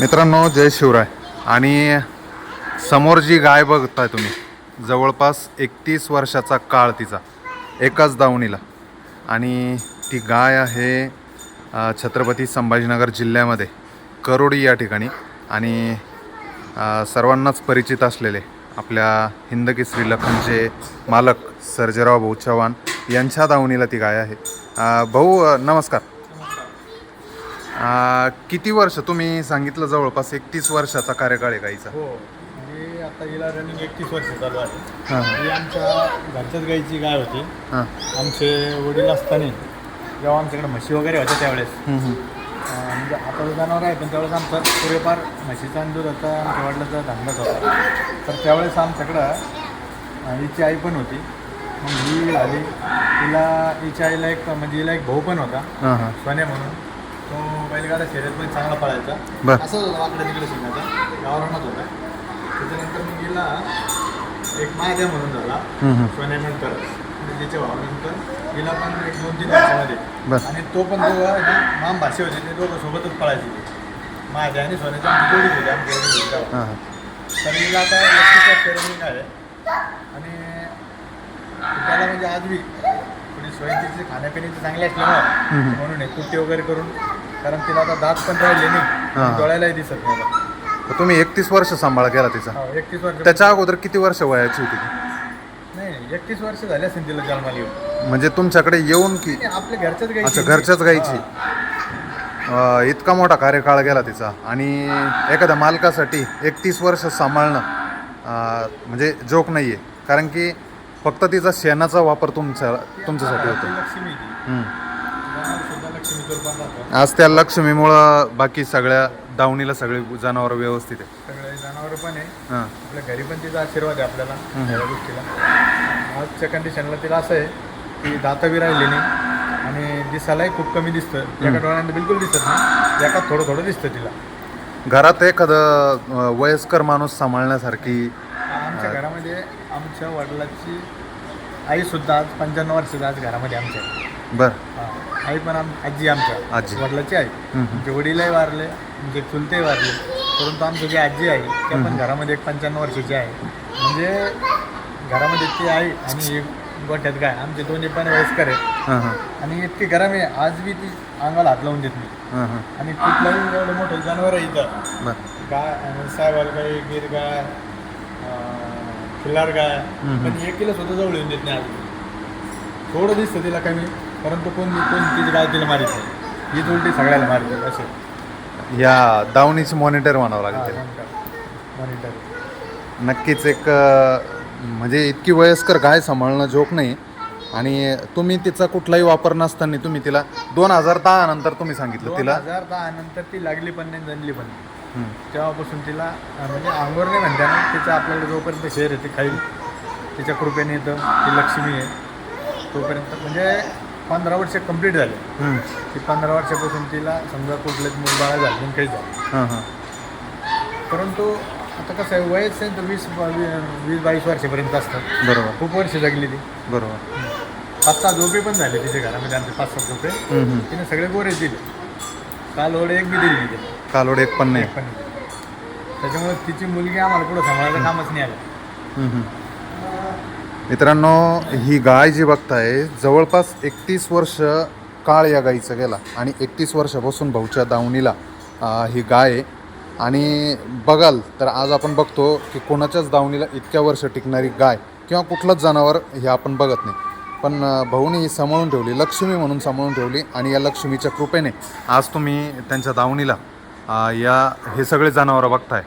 मित्रांनो जय शिवराय. आणि समोर जी गाय बघताय तुम्ही जवळपास एकतीस वर्षाचा काळ तिचा एकाच दावणीला. आणि ती गाय आहे छत्रपती संभाजीनगर जिल्ह्यामध्ये करोडी या ठिकाणी. आणि सर्वांनाच परिचित असलेले आपल्या हिंदकेसरी लखनचे मालक सर्जेराव भाऊ चव्हाण यांच्या दावणीला ती गाय आहे. भाऊ नमस्कार. आ, किती वर्ष? तुम्ही सांगितलं जवळपास एकतीस वर्षाचा कार्यकाळ आहे गाईचा. हो म्हणजे आता हिला रनिंग एकतीस वर्ष चालू आहे. हां. आमच्या घरच्याच गाईची गाय होती. हां. आमचे वडील असताना जेव्हा आमच्याकडे म्हशी वगैरे होत्या त्यावेळेस. हम्म, हम्म. अं, म्हणजे आता जनावर आहे पण त्यावेळेस आमचा पुरेपार म्हशीचा आणि दूध होता आमच्या वडिलाचा धंदाच होता. तर त्यावेळेस आमच्याकडं अं, हिची आई पण होती. मग ही झाली. तिला हिच्या आईला एक म्हणजे हिला एक भाऊ पण होता. हां हां. सोन्या म्हणून. तो बैलगाडा शर्यत पण चांगला पळायचा. बरं. असंच होतं वाकडे तिकडे शिकायचा गावरानात होता. त्याच्यानंतर मग गेला एक महादेव म्हणून झाला. हम्म, हम्म. सोन्यानंतर त्याच्या भावानंतर गेला पण एक दोन तीन वर्षामध्ये. आणि तो पण दोघं आहे ना माम भाषे होते ते दोघं सोबतच पळायचे. ते महादेव आणि सोन्याच्या आमची होती जोडी होती. हां हां. तर हिला आता एकटीच्या रनिंग आहे. आणि त्याला म्हणजे आज बी थोडी सोय तिची खाण्यापिण्याची चांगली असल्यामुळं. म्हणून हे कुट्टी वगैरे करून कारण तिला आता दात पण राहिले नाही. हां. डोळ्यालाही दिसत नाही आता. तुम्ही एकतीस वर्ष सांभाळ केला तिचा. हो एकतीस वर्ष. त्याच्या अगोदर किती वर्ष वयाची होती ती? नाही एकतीस वर्ष झाले असेल तिला जन्माला येऊन. म्हणजे तुमच्याकडे येऊन की नाही, आपल्या घरच्याच गाई अच्छा घरच्याच गाईची. अ, इतका मोठा कार्यकाळ गेला तिचा. आणि एखाद्या मालकासाठी एकतीस वर्ष सांभाळणं अ, म्हणजे जोक नाही आहे कारण की फक्त तिचा शेणाचा वापर तुमच्या तुमच्यासाठी होतो. लक्ष्मी ती हम्म. आज त्या लक्ष्मीमुळं बाकी सगळ्या दावणीला सगळे जनावर व्यवस्थित आहे सगळे जनावर पण आहे. हां. आपल्या घरी पण तिचा आशीर्वाद आहे आपल्याला सगळ्या गोष्टीला. आजच्या कंडिशनला तिला असं आहे की दाता बी राहिली नाही आणि दिसायलाही खूप कमी दिसतं एका डोळ्यांना बिलकुल दिसत नाही. एका थोडं थोडं दिसतं तिला. घरात एखादं वयस्कर माणूस सांभाळण्यासारखी आमच्या घरामध्ये आमच्या वडिलाची आईसुद्धा आज पंच्याण्णव वर्षाची आज घरामध्ये आमच्या. बर. हा. आई पण आम आजी आमच्या. आजी. वडिलाची आई. आमचे वडीलही वारले म्हणजे चुलतेही वारले. परंतु आमची जी आजी आहे त्या पण घरामध्ये एक पंच्याण्णव वर्षाची आहे. म्हणजे घरामध्ये ती आई आणि एक गोठ्यात गाय. आमचे दोन्ही पण वयस्कर आहेत. हां हां. आणि इतकी गरम आहे. आज बी ती अंगाला हात लावून देत नाही. हां हां. आणि कुठलाही एवढं मोठं जनावर आहे इथं. बर. गाय आणि सायवाल गाय गिर गाय अं, खिल्लार गाय. हम्म. पण एक किलो सुद्धा जवळ येऊन देत नाही आज. थोडं दिसतं तिला कमी. परंतु कोण कोण तिची गाय तिला मारित नाही. ही उलटी सगळ्याला मारते असे. या दावणीची मॉनिटर म्हणावं लागेल त्याला. मॉनिटर. नक्कीच एक अ, म्हणजे इतकी वयस्कर गाय सांभाळणं जोक नाही. आणि तुम्ही तिचा कुठलाही वापर नसताना तुम्ही तिला दोन हजार दहा नंतर तुम्ही सांगितलं तिला. हजार दहा नंतर ती लागली पण नाही जणली पण नाही. तेव्हापासून तिला अं, म्हणजे अंगोर नाही म्हणते ना तिचं आपल्याकडे जोपर्यंत शेर येते खाईल. तिच्या कृपेने येतं ती लक्ष्मी आहे. तोपर्यंत म्हणजे पंधरा वर्ष कंप्लीट झाले. की पंधरा वर्षापासून तिला समजा कुठलंच मुलबाळा झालं नाही काही झालं. हां हां. परंतु आता कसं आहे वयच आहे तर वीस बावी- वीस बावीस वर्षापर्यंत असतात बरोबर. खूप वर्ष जगली ती. बरोबर. पाच सहा झोपे पण झाले तिच्या घरामध्ये आमचे पाच सहा झोपे. तिने सगळे गोरे दिले. काल ओढे एक बी दिली नाही. तिने. कालोड एक पण नाही. एक पण नाही. त्याच्यामुळे तिची मुलगी आम्हाला पुढं सांभाळायचं कामच नाही आलं. मित्रांनो ही गाय जी बघताय जवळपास एकतीस वर्ष काळ या गाईचं गेला आणि एकतीस वर्षापासून भाऊच्या दावणीला ही गाय आहे. आणि बघाल तर आज आपण बघतो की कोणाच्याच दावणीला इतक्या वर्ष टिकणारी गाय किंवा कुठलंच जनावर हे आपण बघत नाही. पण भाऊने ही सांभाळून ठेवली लक्ष्मी म्हणून सांभाळून ठेवली आणि या लक्ष्मीच्या कृपेने आज तुम्ही त्यांच्या दावणीला या हे सगळे जनावरं बघताय.